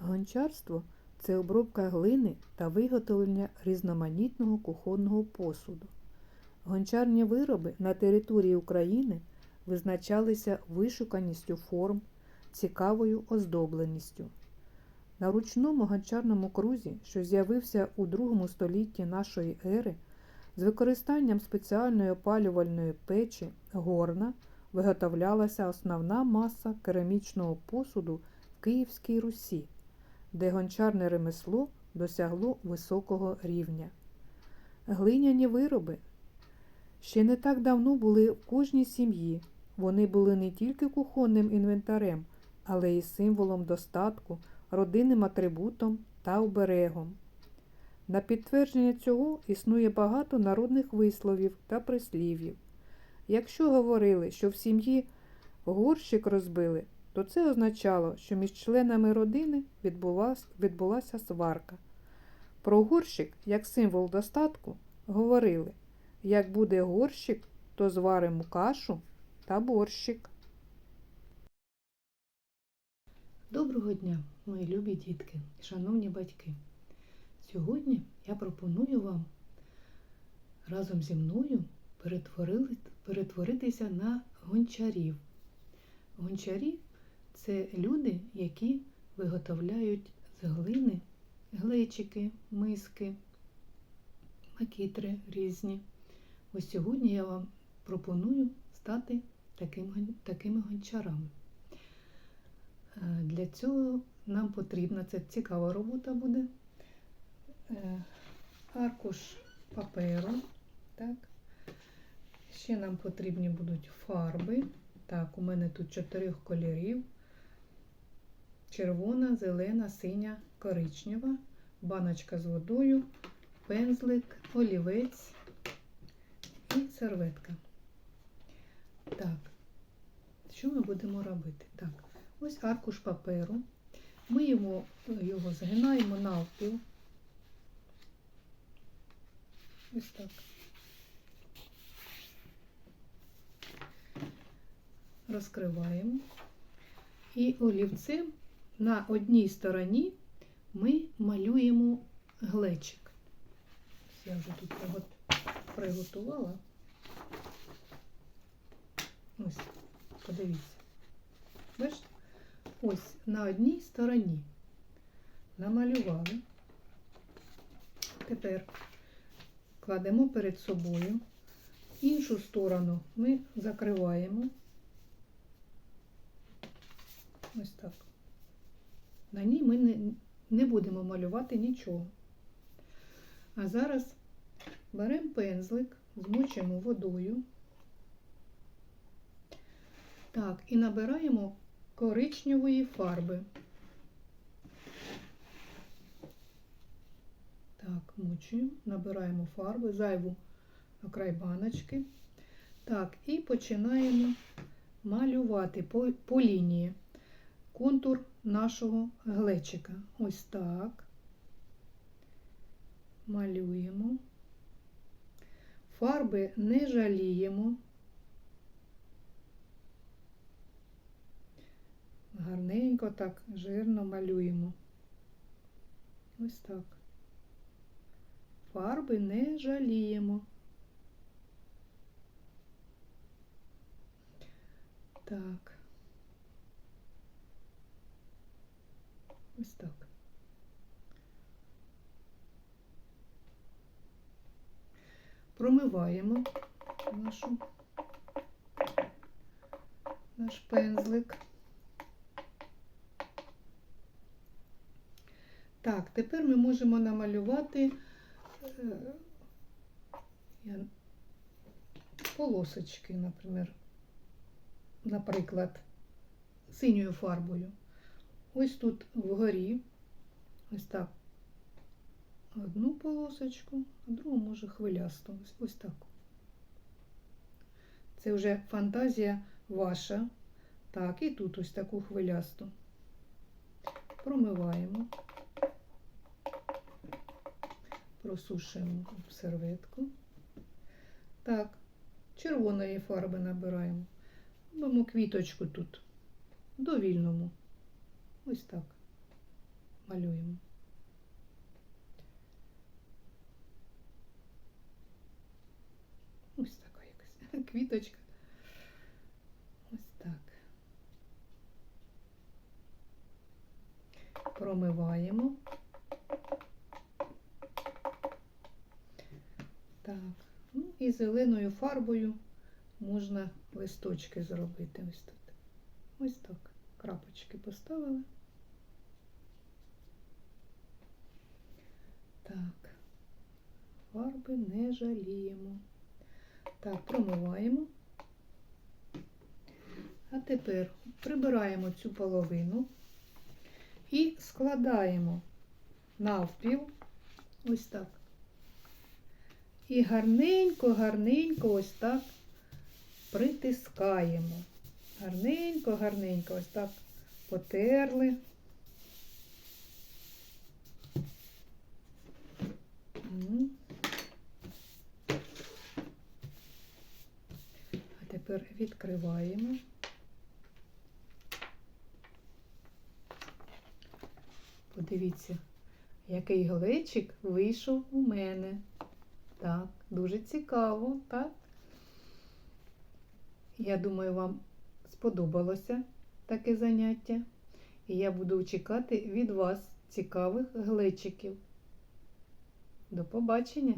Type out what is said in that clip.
Гончарство це обробка глини та виготовлення різноманітного кухонного посуду. Гончарні вироби на території України визначалися вишуканістю форм, цікавою оздобленістю. На ручному гончарному крузі, що з'явився у другому столітті нашої ери, з використанням спеціальної опалювальної печі горна виготовлялася основна маса керамічного посуду в Київській Русі, де гончарне ремесло досягло високого рівня. Глиняні вироби ще не так давно були в кожній сім'ї. Вони були не тільки кухонним інвентарем, але й символом достатку, родинним атрибутом та оберегом. На підтвердження цього існує багато народних висловів та прислів'їв. Якщо говорили, що в сім'ї горщик розбили, то це означало, що між членами родини відбулася, відбулася сварка. Про горщик, як символ достатку, говорили як буде горщик, то зваримо кашу та борщик. Доброго дня, мої любі дітки, шановні батьки. Сьогодні я пропоную вам разом зі мною перетворитися на гончарів. Гончарі це люди, які виготовляють з глини глечики, миски, макітри різні. Ось сьогодні я вам пропоную стати таким, такими гончарами. Е, Для цього нам потрібна, це цікава робота буде, е, аркуш паперу. Так. Ще нам потрібні будуть фарби. Так, у мене тут чотирьох кольорів: червона, зелена, синя, коричнева, баночка з водою, пензлик, олівець і серветка. Так, що ми будемо робити? Так, ось аркуш паперу. Ми його, його згинаємо навпіл. Ось так. Розкриваємо. І олівцем на одній стороні ми малюємо глечик. Я вже тут приго- приготувала. Ось, подивіться. Бачите? Ось на одній стороні намалювали. Тепер кладемо перед собою. Іншу сторону ми закриваємо. Ось так. На ній ми не, не будемо малювати нічого. А зараз беремо пензлик, змочимо водою. Так, і набираємо коричневої фарби. Так, мучуємо, набираємо фарби, зайву край баночки. Так, і починаємо малювати по, по лінії контур нашого глечика. Ось так. Малюємо. Фарби не жаліємо. Гарненько так жирно малюємо. Ось так. Фарби не жаліємо. Так. Ось так. Промиваємо нашу, наш пензлик. Так, тепер ми можемо намалювати е, полосочки, наприклад, наприклад, синьою фарбою. Ось тут вгорі, ось так, одну полосочку, а другу може хвилясту. Ось, ось так. Це вже фантазія ваша. Так, і тут ось таку хвилясту. Промиваємо, просушуємо серветку. Так, червоної фарби набираємо. Робимо квіточку тут, довільному. Малюємо. Ось така якась квіточка. Ось так. Промиваємо. Так. Ну і зеленою фарбою можна листочки зробити ось тут. Ось так. Крапочки поставили. Так. Фарби не жаліємо. Так, промиваємо. А тепер прибираємо цю половину і складаємо навпіл. Ось так. І гарненько, гарненько ось так притискаємо. Гарненько, гарненько ось так потерли. Тепер відкриваємо. Подивіться, який глечик вийшов у мене. Так, дуже цікаво, так? Я думаю, вам сподобалося таке заняття. І я буду чекати від вас цікавих глечиків. До побачення!